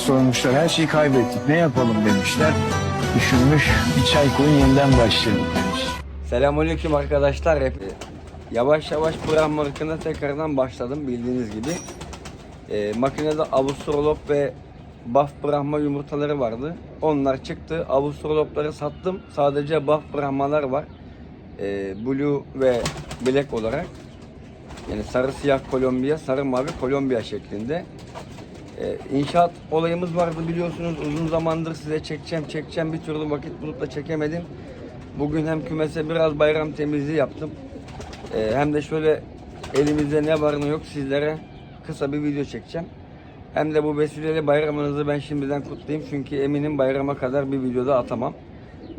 sormuşlar. Her şeyi kaybettik. Ne yapalım demişler. Düşünmüş. Bir çay koyun yeniden başlayalım demiş. Selamünaleyküm arkadaşlar. Hep yavaş yavaş Brahma ırkına tekrardan başladım bildiğiniz gibi. Ee, makinede Avustralop ve Buff Brahma yumurtaları vardı. Onlar çıktı. Avustralopları sattım. Sadece Buff Brahmalar var. Ee, Blue ve Black olarak. Yani sarı siyah Kolombiya, sarı mavi Kolombiya şeklinde. Ee, inşaat olayımız vardı biliyorsunuz. Uzun zamandır size çekeceğim çekeceğim bir türlü vakit bulup da çekemedim. Bugün hem kümese biraz bayram temizliği yaptım. Ee, hem de şöyle elimizde ne var ne yok sizlere kısa bir video çekeceğim. Hem de bu vesileyle bayramınızı ben şimdiden kutlayayım. Çünkü eminim bayrama kadar bir videoda atamam.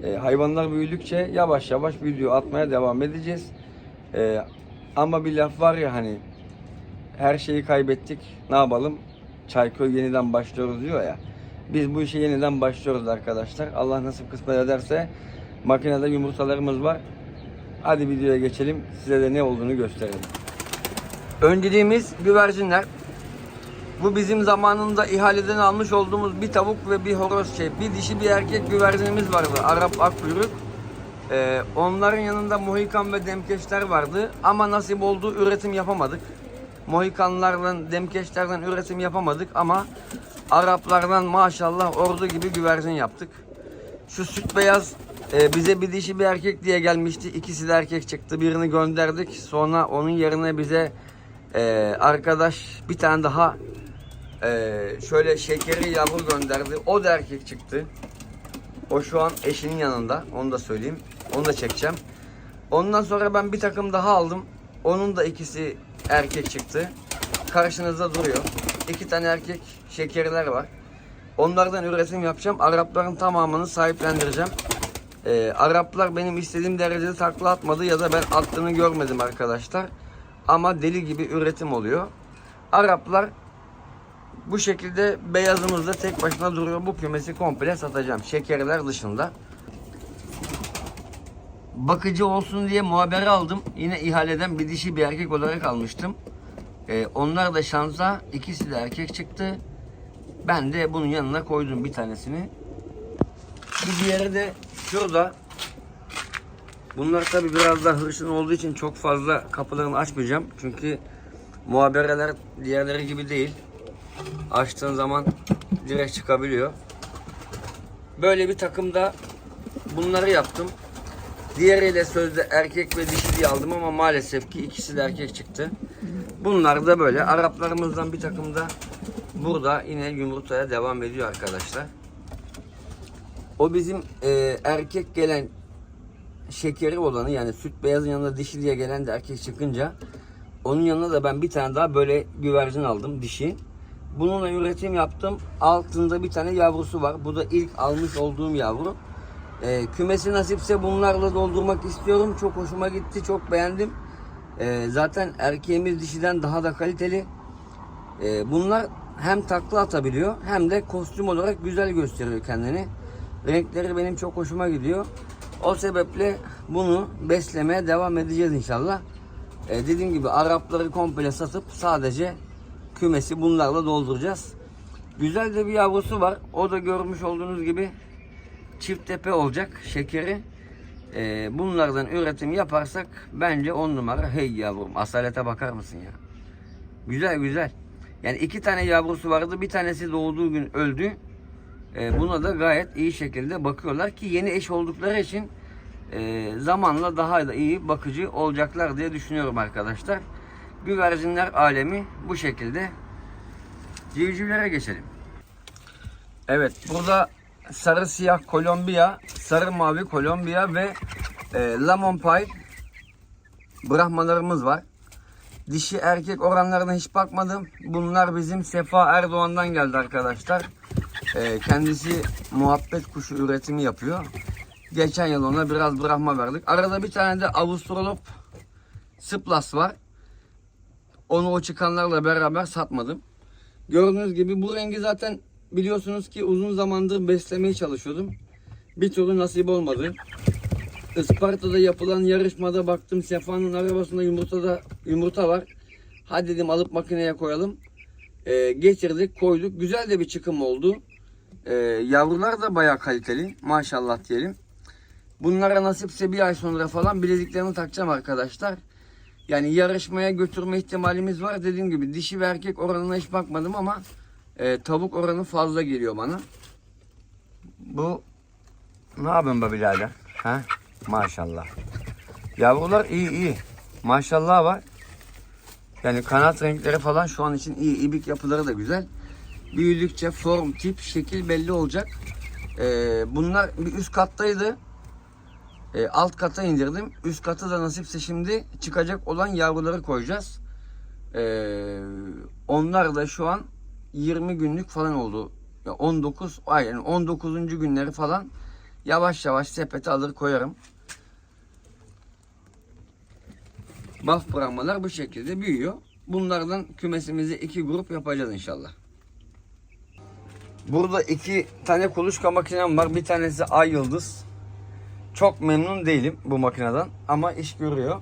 Ee, hayvanlar büyüdükçe yavaş yavaş video atmaya devam edeceğiz. Ee, ama bir laf var ya hani her şeyi kaybettik ne yapalım? Çayköy yeniden başlıyoruz diyor ya. Biz bu işe yeniden başlıyoruz arkadaşlar. Allah nasip kısmet ederse makinede yumurtalarımız var. Hadi videoya geçelim. Size de ne olduğunu gösterelim. Önceliğimiz güvercinler. Bu bizim zamanında ihaleden almış olduğumuz bir tavuk ve bir horoz şey. Bir dişi bir erkek güvercinimiz vardı. Arap akkuyruk. Ee, onların yanında Mohikan ve Demkeşler vardı. Ama nasip oldu üretim yapamadık. Mohikanlardan, Demkeşlerden üretim yapamadık ama Araplardan maşallah ordu gibi güvercin yaptık. Şu süt beyaz e, bize bir dişi bir erkek diye gelmişti. İkisi de erkek çıktı. Birini gönderdik. Sonra onun yerine bize e, arkadaş bir tane daha e, şöyle şekeri yavru gönderdi. O da erkek çıktı. O şu an eşinin yanında. Onu da söyleyeyim. Onu da çekeceğim. Ondan sonra ben bir takım daha aldım. Onun da ikisi erkek çıktı. Karşınızda duruyor. İki tane erkek şekerler var. Onlardan üretim yapacağım. Arapların tamamını sahiplendireceğim. Ee, Araplar benim istediğim derecede takla atmadı ya da ben attığını görmedim arkadaşlar. Ama deli gibi üretim oluyor. Araplar bu şekilde beyazımızda tek başına duruyor. Bu kümesi komple satacağım. Şekerler dışında. Bakıcı olsun diye muhabere aldım. Yine ihaleden bir dişi bir erkek olarak almıştım. Ee, onlar da şansa ikisi de erkek çıktı. Ben de bunun yanına koydum bir tanesini. Bir diğeri de şurada. Bunlar tabi biraz daha hırçın olduğu için çok fazla kapılarını açmayacağım. Çünkü muhabereler diğerleri gibi değil. Açtığın zaman direkt çıkabiliyor. Böyle bir takımda bunları yaptım. Diğeriyle sözde erkek ve dişi diye aldım ama maalesef ki ikisi de erkek çıktı. Bunlar da böyle. Araplarımızdan bir takım da burada yine yumurtaya devam ediyor arkadaşlar. O bizim e, erkek gelen şekeri olanı yani süt beyazın yanında dişi diye gelen de erkek çıkınca onun yanına da ben bir tane daha böyle güvercin aldım dişi. Bununla üretim yaptım. Altında bir tane yavrusu var. Bu da ilk almış olduğum yavru. E, kümesi nasipse bunlarla doldurmak istiyorum. Çok hoşuma gitti. Çok beğendim. E, zaten erkeğimiz dişiden daha da kaliteli. E, bunlar hem takla atabiliyor hem de kostüm olarak güzel gösteriyor kendini. Renkleri benim çok hoşuma gidiyor. O sebeple bunu beslemeye devam edeceğiz inşallah. E, dediğim gibi Arapları komple satıp sadece kümesi bunlarla dolduracağız. Güzel de bir yavrusu var. O da görmüş olduğunuz gibi çift tepe olacak şekeri. E, bunlardan üretim yaparsak bence on numara. Hey yavrum asalete bakar mısın ya? Güzel güzel. Yani iki tane yavrusu vardı. Bir tanesi doğduğu gün öldü. E, buna da gayet iyi şekilde bakıyorlar ki yeni eş oldukları için e, zamanla daha da iyi bakıcı olacaklar diye düşünüyorum arkadaşlar. Güvercinler alemi bu şekilde. Civcivlere geçelim. Evet burada sarı siyah Kolombiya, sarı mavi Kolombiya ve e, Lemon Pie Brahmalarımız var. Dişi erkek oranlarına hiç bakmadım. Bunlar bizim Sefa Erdoğan'dan geldi arkadaşlar. Ee, kendisi muhabbet kuşu üretimi yapıyor. Geçen yıl ona biraz Brahma verdik. Arada bir tane de Avustralop Splas var. Onu o çıkanlarla beraber satmadım. Gördüğünüz gibi bu rengi zaten biliyorsunuz ki uzun zamandır beslemeye çalışıyordum. Bir türlü nasip olmadı. Isparta'da yapılan yarışmada baktım Sefa'nın arabasında yumurtada yumurta var. Hadi dedim alıp makineye koyalım. e, getirdik koyduk. Güzel de bir çıkım oldu. E, yavrular da bayağı kaliteli maşallah diyelim. Bunlara nasipse bir ay sonra falan bileziklerini takacağım arkadaşlar. Yani yarışmaya götürme ihtimalimiz var. Dediğim gibi dişi ve erkek oranına hiç bakmadım ama e, tavuk oranı fazla geliyor bana. Bu ne yapıyorsun be birader? Ha? Maşallah. Yavrular iyi iyi. Maşallah var. Yani kanat renkleri falan şu an için iyi. İbik yapıları da güzel. Büyüdükçe form, tip, şekil belli olacak. Ee, bunlar bir üst kattaydı. Ee, alt kata indirdim. Üst katı da nasipse şimdi çıkacak olan yavruları koyacağız. Ee, onlar da şu an 20 günlük falan oldu. Ya 19 ay yani 19. günleri falan yavaş yavaş sepete alır koyarım. Baf bırakmalar bu şekilde büyüyor. Bunlardan kümesimizi iki grup yapacağız inşallah. Burada iki tane kuluçka makinem var. Bir tanesi Ay Yıldız. Çok memnun değilim bu makineden ama iş görüyor.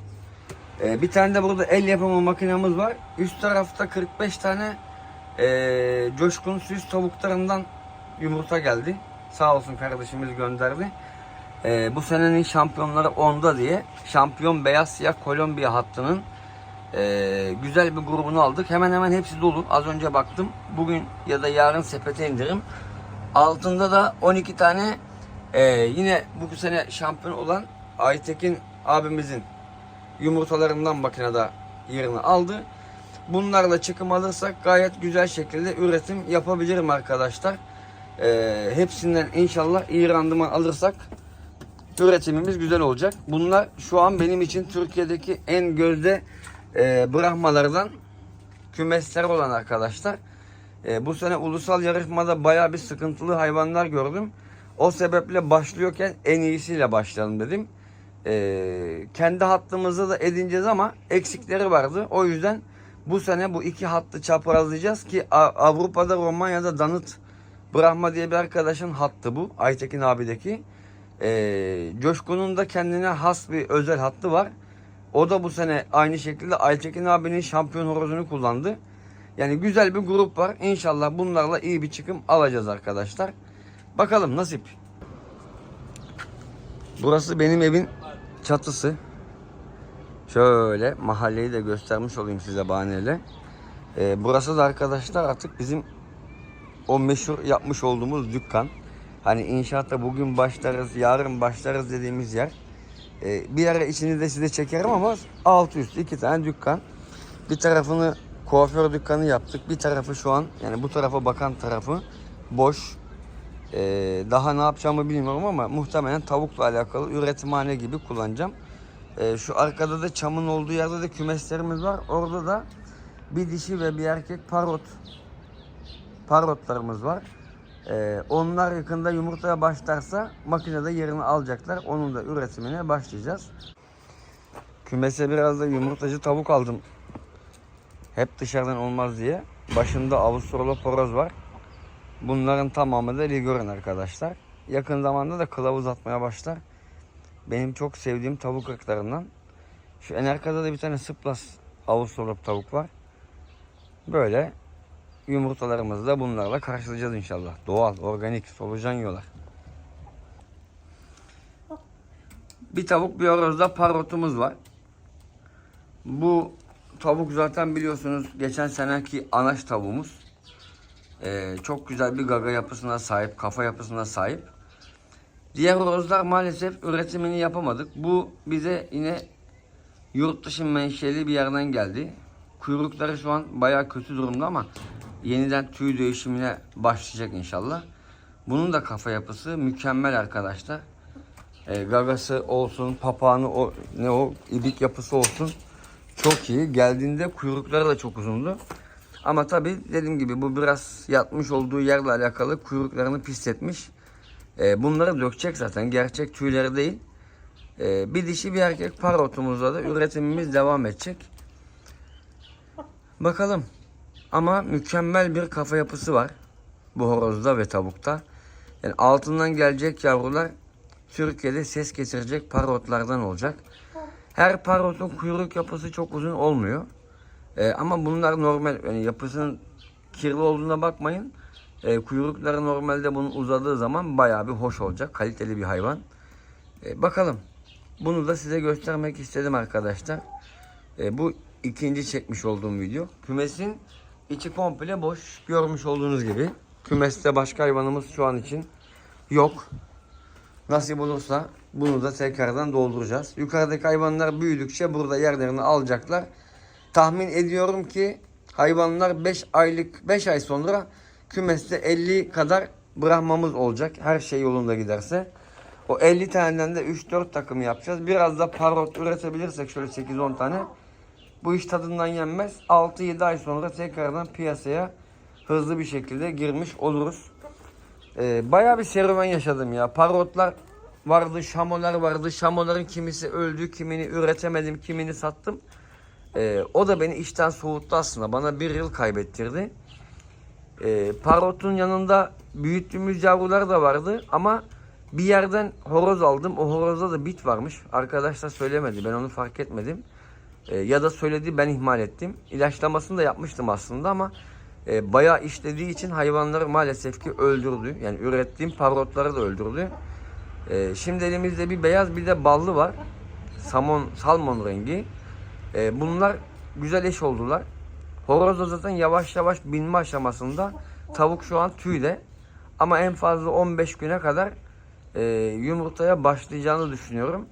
Ee, bir tane de burada el yapımı makinemiz var. Üst tarafta 45 tane ee, coşkun süs tavuklarından yumurta geldi. Sağ olsun kardeşimiz gönderdi. Ee, bu senenin şampiyonları onda diye şampiyon beyaz siyah Kolombiya hattının ee, güzel bir grubunu aldık. Hemen hemen hepsi dolu. Az önce baktım. Bugün ya da yarın sepete indirim. Altında da 12 tane ee, yine bu sene şampiyon olan Aytekin abimizin yumurtalarından makinede yerini aldı. Bunlarla çıkım alırsak gayet güzel şekilde üretim yapabilirim arkadaşlar. Ee, hepsinden inşallah iyi randıman alırsak üretimimiz güzel olacak. Bunlar şu an benim için Türkiye'deki en gözde e, bırakmalardan kümesler olan arkadaşlar. E, bu sene ulusal yarışmada baya bir sıkıntılı hayvanlar gördüm. O sebeple başlıyorken en iyisiyle başlayalım dedim. E, kendi hattımızı da edineceğiz ama eksikleri vardı. O yüzden bu sene bu iki hattı çaprazlayacağız ki Avrupa'da Romanya'da Danıt Brahma diye bir arkadaşın hattı bu. Aytekin abideki. E, Coşkun'un da kendine has bir özel hattı var. O da bu sene aynı şekilde Aytekin abinin şampiyon horozunu kullandı. Yani güzel bir grup var. İnşallah bunlarla iyi bir çıkım alacağız arkadaşlar. Bakalım nasip. Burası benim evin çatısı. Şöyle mahalleyi de göstermiş olayım size bahaneyle. Ee, burası da arkadaşlar artık bizim o meşhur yapmış olduğumuz dükkan. Hani inşaatta bugün başlarız, yarın başlarız dediğimiz yer. Ee, bir ara içini de size çekerim ama altı üstü iki tane dükkan. Bir tarafını kuaför dükkanı yaptık. Bir tarafı şu an yani bu tarafa bakan tarafı boş. Ee, daha ne yapacağımı bilmiyorum ama muhtemelen tavukla alakalı üretimhane gibi kullanacağım. Ee, şu arkada da çamın olduğu yerde de kümeslerimiz var. Orada da bir dişi ve bir erkek parot parotlarımız var. Ee, onlar yakında yumurtaya başlarsa makinede yerini alacaklar. Onun da üretimine başlayacağız. Kümese biraz da yumurtacı tavuk aldım. Hep dışarıdan olmaz diye. Başında Avustraloporoz var. Bunların tamamı da Ligoren arkadaşlar. Yakın zamanda da kılavuz atmaya başlar. Benim çok sevdiğim tavuk ırklarından. Şu en arkada da bir tane Sıplas Avustralop tavuk var. Böyle yumurtalarımızı da bunlarla karşılayacağız inşallah. Doğal, organik, solucan yiyorlar. Bir tavuk bir horozda parotumuz var. Bu tavuk zaten biliyorsunuz geçen seneki anaç tavuğumuz. Ee, çok güzel bir gaga yapısına sahip, kafa yapısına sahip. Diğer horozlar maalesef üretimini yapamadık. Bu bize yine yurt dışı menşeli bir yerden geldi. Kuyrukları şu an bayağı kötü durumda ama yeniden tüy değişimine başlayacak inşallah. Bunun da kafa yapısı mükemmel arkadaşlar. Ee, gagası olsun, papağanı o ne o ibik yapısı olsun. Çok iyi. Geldiğinde kuyrukları da çok uzundu. Ama tabi dediğim gibi bu biraz yatmış olduğu yerle alakalı kuyruklarını pisletmiş. Ee, bunları dökecek zaten. Gerçek tüyleri değil. Ee, bir dişi bir erkek parotumuzda da üretimimiz devam edecek. Bakalım. Ama mükemmel bir kafa yapısı var. Bu horozda ve tavukta. Yani altından gelecek yavrular Türkiye'de ses getirecek parotlardan olacak. Her parotun kuyruk yapısı çok uzun olmuyor. Ee, ama bunlar normal yani yapısının kirli olduğuna bakmayın. E, kuyrukları normalde bunun uzadığı zaman bayağı bir hoş olacak. Kaliteli bir hayvan. E, bakalım. Bunu da size göstermek istedim arkadaşlar. E, bu ikinci çekmiş olduğum video. Kümesin içi komple boş. Görmüş olduğunuz gibi. Kümeste başka hayvanımız şu an için yok. Nasip olursa bunu da tekrardan dolduracağız. Yukarıdaki hayvanlar büyüdükçe burada yerlerini alacaklar. Tahmin ediyorum ki hayvanlar 5 aylık 5 ay sonra kümeste 50 kadar bırakmamız olacak. Her şey yolunda giderse. O 50 taneden de 3-4 takım yapacağız. Biraz da parot üretebilirsek şöyle 8-10 tane. Bu iş tadından yenmez. 6-7 ay sonra tekrardan piyasaya hızlı bir şekilde girmiş oluruz. Ee, bayağı bir serüven yaşadım ya. Parotlar vardı, şamolar vardı. Şamoların kimisi öldü, kimini üretemedim, kimini sattım. Ee, o da beni işten soğuttu aslında. Bana bir yıl kaybettirdi. Ee, parotun yanında büyüttüğümüz yavrular da vardı ama bir yerden horoz aldım. O horozda da bit varmış. Arkadaşlar söylemedi. Ben onu fark etmedim. Ee, ya da söyledi ben ihmal ettim. İlaçlamasını da yapmıştım aslında ama e, bayağı işlediği için hayvanları maalesef ki öldürdü. Yani ürettiğim parotları da öldürdü. E, şimdi elimizde bir beyaz bir de ballı var. Salmon, salmon rengi. E, bunlar güzel eş oldular. Horoz da zaten yavaş yavaş binme aşamasında. Tavuk şu an tüyde. Ama en fazla 15 güne kadar e, yumurtaya başlayacağını düşünüyorum.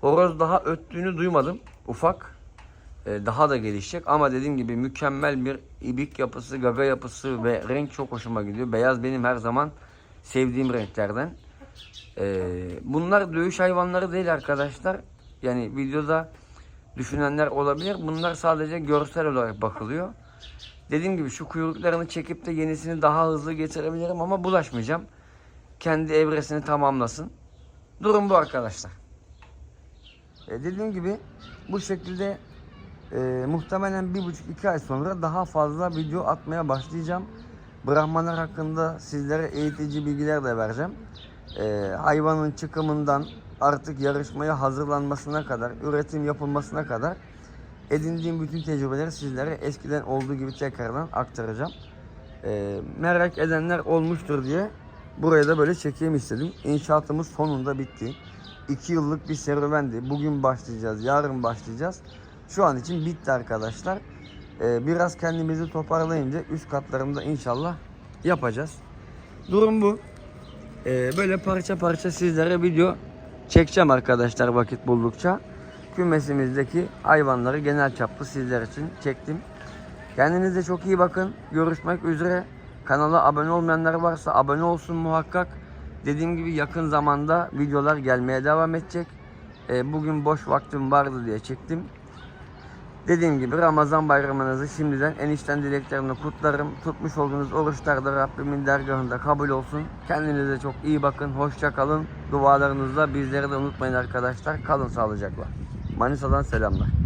Horoz daha öttüğünü duymadım. Ufak. E, daha da gelişecek ama dediğim gibi mükemmel bir ibik yapısı, gaga yapısı ve renk çok hoşuma gidiyor. Beyaz benim her zaman sevdiğim renklerden. E, bunlar dövüş hayvanları değil arkadaşlar. Yani videoda düşünenler olabilir. Bunlar sadece görsel olarak bakılıyor. Dediğim gibi şu kuyruklarını çekip de yenisini daha hızlı getirebilirim ama bulaşmayacağım. Kendi evresini tamamlasın. Durum bu arkadaşlar. E, dediğim gibi bu şekilde e, muhtemelen bir buçuk iki ay sonra daha fazla video atmaya başlayacağım. Brahmanlar hakkında sizlere eğitici bilgiler de vereceğim. E, hayvanın çıkımından artık yarışmaya hazırlanmasına kadar, üretim yapılmasına kadar edindiğim bütün tecrübeleri sizlere eskiden olduğu gibi tekrardan aktaracağım. E, merak edenler olmuştur diye buraya da böyle çekeyim istedim. İnşaatımız sonunda bitti. 2 yıllık bir serüvendi. Bugün başlayacağız, yarın başlayacağız. Şu an için bitti arkadaşlar. Ee, biraz kendimizi toparlayınca üst katlarında inşallah yapacağız. Durum bu. Ee, böyle parça parça sizlere video çekeceğim arkadaşlar vakit buldukça. Kümesimizdeki hayvanları genel çaplı sizler için çektim. Kendinize çok iyi bakın. Görüşmek üzere. Kanala abone olmayanlar varsa abone olsun muhakkak. Dediğim gibi yakın zamanda videolar gelmeye devam edecek. Ee, bugün boş vaktim vardı diye çektim. Dediğim gibi Ramazan bayramınızı şimdiden enişten dileklerimle kutlarım. Tutmuş olduğunuz oruçlar da Rabbimin dergahında kabul olsun. Kendinize çok iyi bakın. Hoşça kalın. Dualarınızla bizleri de unutmayın arkadaşlar. Kalın sağlıcakla. Manisa'dan selamlar.